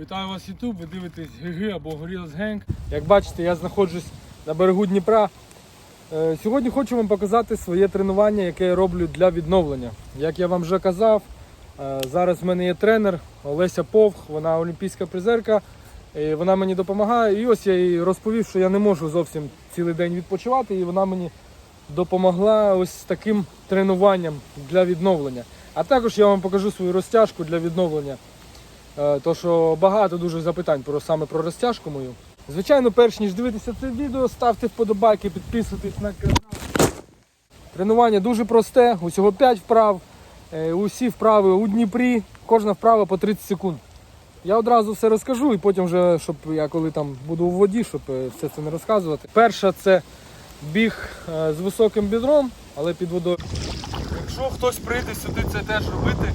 Вітаю вас Ютуб, ви дивитесь ГГ або Gorillaz Gang. Як бачите, я знаходжусь на берегу Дніпра. Е, Сьогодні хочу вам показати своє тренування, яке я роблю для відновлення. Як я вам вже казав, е, зараз в мене є тренер Олеся Повх, вона олімпійська призерка. І вона мені допомагає. І ось я їй розповів, що я не можу зовсім цілий день відпочивати, і вона мені допомогла ось таким тренуванням для відновлення. А також я вам покажу свою розтяжку для відновлення. Е, То що багато дуже запитань про саме про розтяжку мою. Звичайно, перш ніж дивитися це відео, ставте вподобайки, підписуйтесь на канал. Тренування дуже просте, усього 5 вправ. Е, Усі вправи у Дніпрі, кожна вправа по 30 секунд. Я одразу все розкажу і потім вже, щоб я коли там буду у воді, щоб е, все це не розказувати. Перша це біг з високим бідром, але під водою. Якщо хтось прийде сюди це теж робити,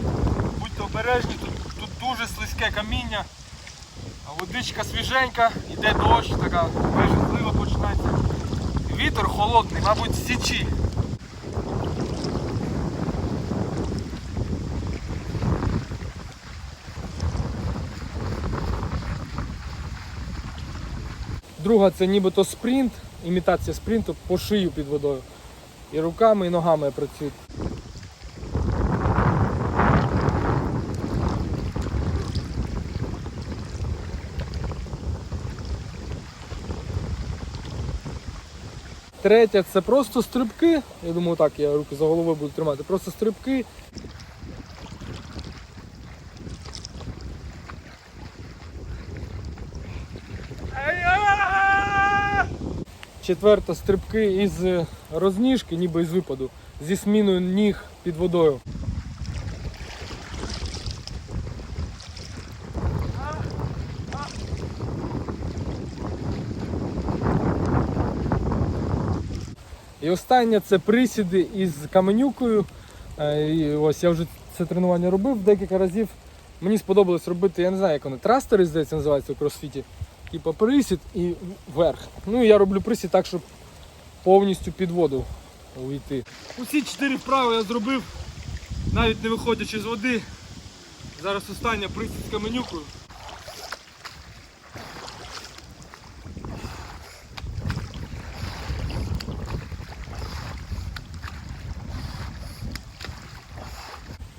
будьте обережні, тут дуже слизьке каміння, водичка свіженька, йде дощ, така майже злива починається. Вітер холодний, мабуть, з січі. Друга це нібито спринт, імітація спринту по шию під водою. І руками, і ногами я працюю. Третя це просто стрибки. Я думаю, так я руки за головою буду тримати. Просто стрибки. Четверта стрибки із розніжки, ніби із випаду, зі сміною ніг під водою. І останнє це присіди із каменюкою. Е, І ось я вже це тренування робив декілька разів. Мені сподобалось робити, я не знаю, як вони, трастери, здається, називаються у кросфіті. Типа присід і вверх. Ну і я роблю присід так, щоб повністю під воду увійти. Усі чотири вправи я зробив, навіть не виходячи з води. Зараз остання присід з каменюкою.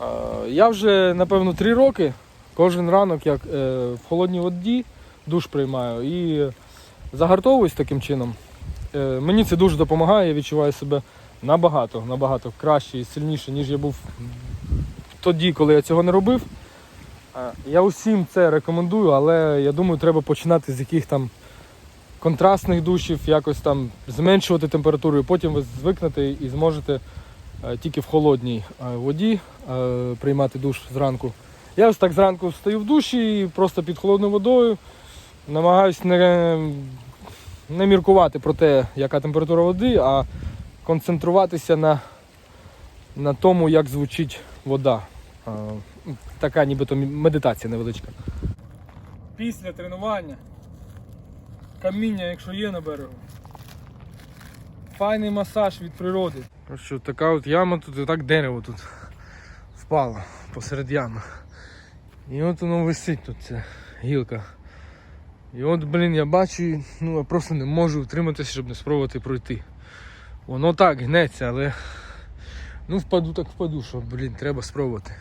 Е, Я вже напевно три роки кожен ранок як е, в холодній воді душ приймаю і загартовуюсь таким чином. Е, Мені це дуже допомагає, я відчуваю себе набагато, набагато краще і сильніше, ніж я був тоді, коли я цього не робив. Е, Я усім це рекомендую, але я думаю, треба починати з яких там контрастних душів, якось там зменшувати температуру, і потім ви звикнете і зможете тільки в холодній е, воді е, приймати душ зранку. Я ось так зранку встаю в душі і просто під холодною водою намагаюсь не, не міркувати про те, яка температура води, а концентруватися на, на тому, як звучить вода. Е, Така нібито медитація невеличка. Після тренування каміння, якщо є на берегу. Файний масаж від природи. Що така от яма тут і так дерево тут впало посеред ями. І от воно висить тут ця гілка. І от, блін, я бачу, ну я просто не можу втриматися, щоб не спробувати пройти. Воно так гнеться, але ну впаду так впаду, що, блін, треба спробувати.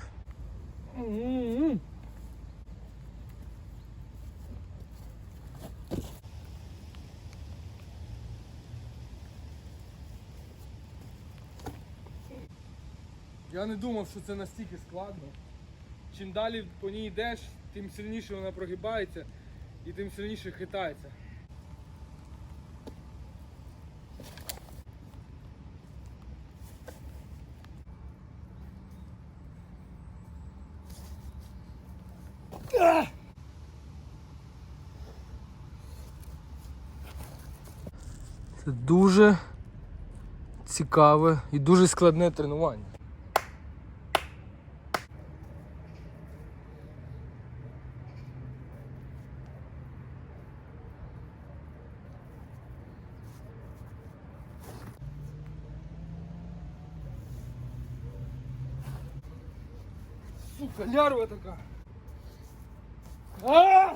Я не думав, що це настільки складно. Чим далі по ній йдеш, тим сильніше вона прогибається і тим сильніше хитається. Це дуже цікаве і дуже складне тренування. Сука, лярва така. А!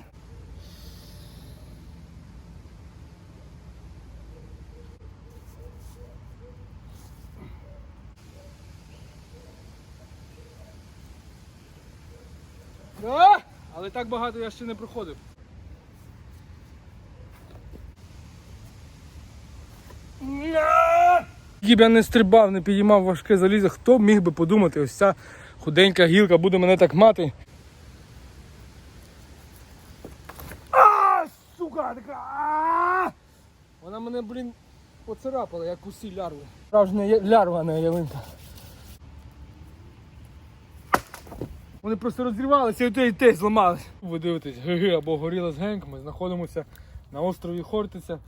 А! Але так багато я ще не проходив. Якби я не стрибав, не підіймав важке залізо, хто міг би подумати, ось ця худенька гілка буде мене так мати. А, сука, така. а! Вона мене, блін, поцарапала, як усі лярви. Справжня лярва, не ялинка. Вони просто розірвалися і те і те зламалися. Ви дивитесь, ГГ або Горіла з Генк. Ми знаходимося на острові Хортиця.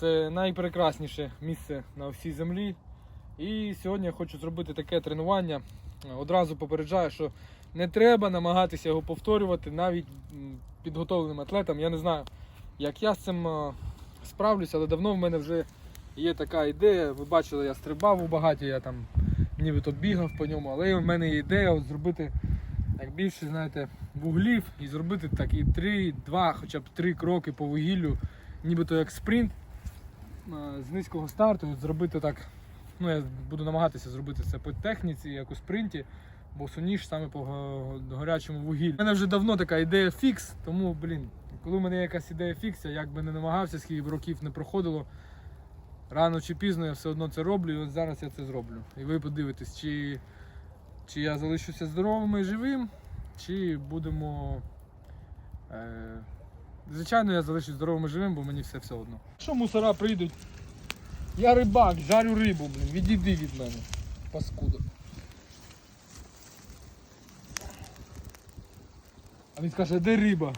Це найпрекрасніше місце на всій землі. І сьогодні я хочу зробити таке тренування. Одразу попереджаю, що не треба намагатися його повторювати навіть підготовленим атлетам. Я не знаю, як я з цим е, справлюся, але давно в мене вже є така ідея. Ви бачили, я стрибав у багаті, я там нібито бігав по ньому, але в мене є ідея от зробити як більше, знаєте, вуглів і зробити так і три, два, хоча б три кроки по вугіллю, нібито як спринт е, з низького старту, зробити так. Ну, я буду намагатися зробити це по техніці, як у спринті, бо суніш саме по го- горячому вугіллю. У мене вже давно така ідея фікс, тому, блін, коли в мене якась ідея фікс, я як би не намагався, скільки б років не проходило, рано чи пізно я все одно це роблю, і от зараз я це зроблю. І ви подивитесь, чи, чи я залишуся здоровим і живим, чи будемо. Е, звичайно, я залишусь здоровим і живим, бо мені все все одно. Якщо мусора прийдуть, я рибак, жарю рибу, блін, відійди від мене, паскуда. А він скаже, де риба?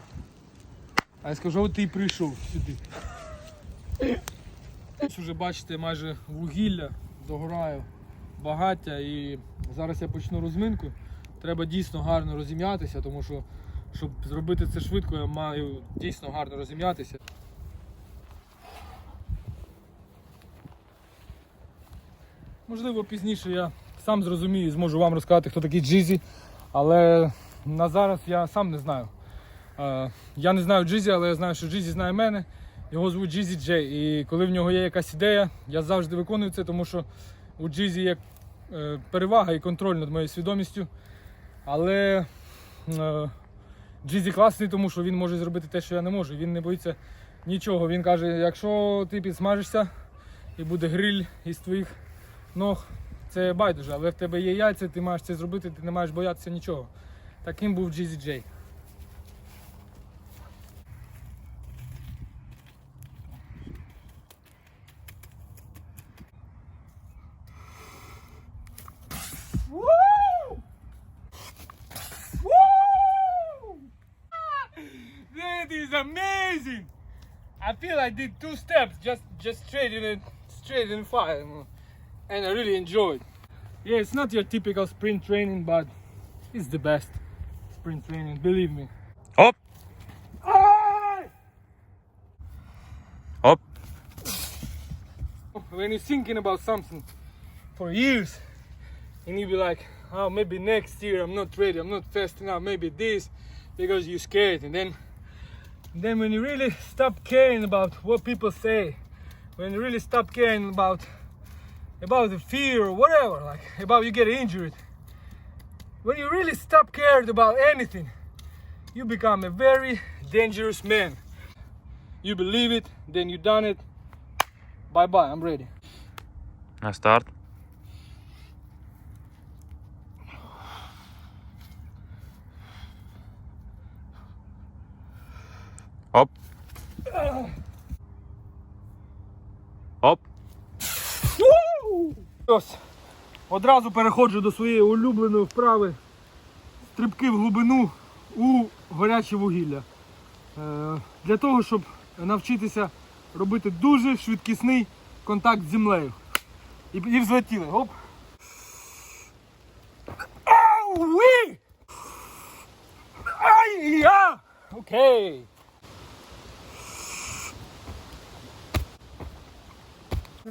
А я скажу, от ти й прийшов сюди. Ось Уже бачите, майже вугілля догораю багаття і зараз я почну розминку. Треба дійсно гарно розім'ятися, тому що щоб зробити це швидко, я маю дійсно гарно розім'ятися. Можливо, пізніше я сам зрозумію і зможу вам розказати, хто такий Джизі, але на зараз я сам не знаю. Е, Я не знаю Джизі, але я знаю, що Джизі знає мене. Його звуть Джизі Джей. І коли в нього є якась ідея, я завжди виконую це, тому що у Джизі є е, перевага і контроль над моєю свідомістю. Але е, Джизі класний, тому що він може зробити те, що я не можу. Він не боїться нічого. Він каже, якщо ти підсмажишся і буде гриль із твоїх ног, це байдуже, але в тебе є яйця, ти маєш це зробити, ти не маєш боятися нічого. Таким був Джизі Джей. That is amazing! I feel I did two steps just just straight in it, straight in fire, and I really enjoyed. Yeah, it's not your typical sprint training, but it's the best sprint training, believe me. Hop! Ah! Hop! Oh, when you're thinking about something for years, and you be like, oh, maybe next year I'm not ready, I'm not fast enough, maybe this, because you're scared, and then then when you really stop caring about what people say, when you really stop caring about about the fear or whatever, like about you get injured. When you really stop caring about anything, you become a very dangerous man. You believe it, then you done it. Bye bye, I'm ready. I start. Up. Ось. Одразу переходжу до своєї улюбленої вправи. Стрибки в глибину у горяче вугілля. Е, для того, щоб навчитися робити дуже швидкісний контакт з землею. І, і взлетіли. Оп. Ай-я! Окей.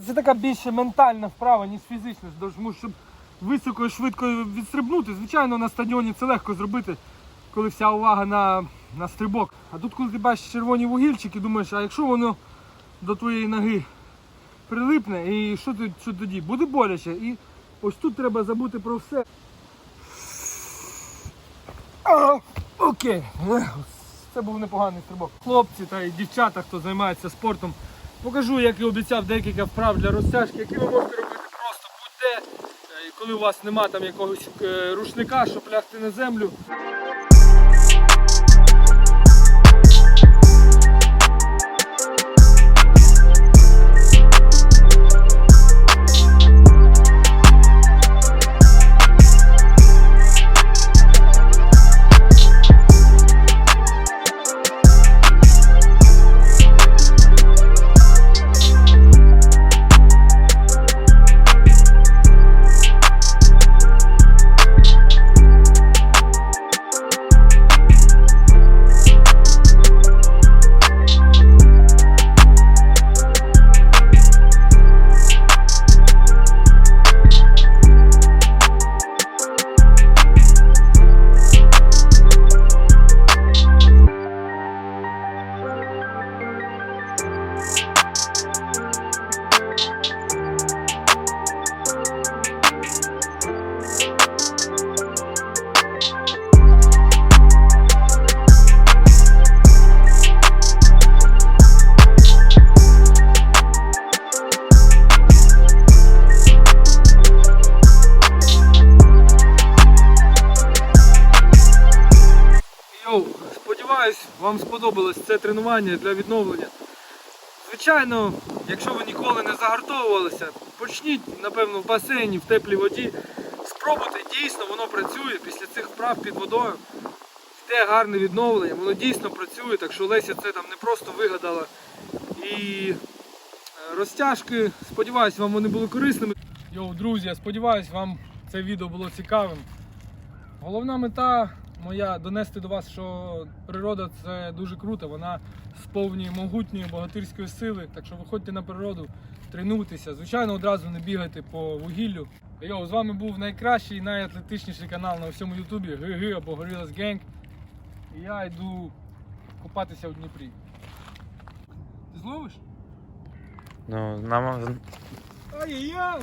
Це така більше ментальна вправа, ніж фізична, тому щоб високо і швидко відстрибнути. Звичайно, на стадіоні це легко зробити, коли вся увага на на стрибок. А тут, коли ти бачиш червоні вугільчики, думаєш, а якщо воно до твоєї ноги прилипне, і що, ти, що тоді? Буде боляче. І ось тут треба забути про все. Окей. Це був непоганий стрибок. Хлопці та дівчата, хто займається спортом, покажу, як і обіцяв, декілька вправ для розтяжки, які ви можете робити просто будь-де. Е, Коли у вас нема там якогось е, рушника, щоб лягти на землю. Сподобалось це тренування для відновлення. Звичайно, якщо ви ніколи не загартовувалися, почніть, напевно, в басейні, в теплій воді. Спробуйте, дійсно воно працює після цих вправ під водою. Йде гарне відновлення, воно дійсно працює, так що Леся це там не просто вигадала. І е, розтяжки, сподіваюсь, вам вони були корисними. Йоу, друзі, я сподіваюсь, вам це відео було цікавим. Головна мета моя донести до вас, що природа це дуже круто, вона сповнює могутньої богатирської сили. Так що виходьте на природу, тренуйтеся. Звичайно, одразу не бігайте по вугіллю. Йоу, з вами був найкращий, і найатлетичніший канал на всьому Ютубі ГГ або Gorillaz Gang. І я йду купатися в Дніпрі. Ти зловиш? Ну, нам Ай-яй-яй!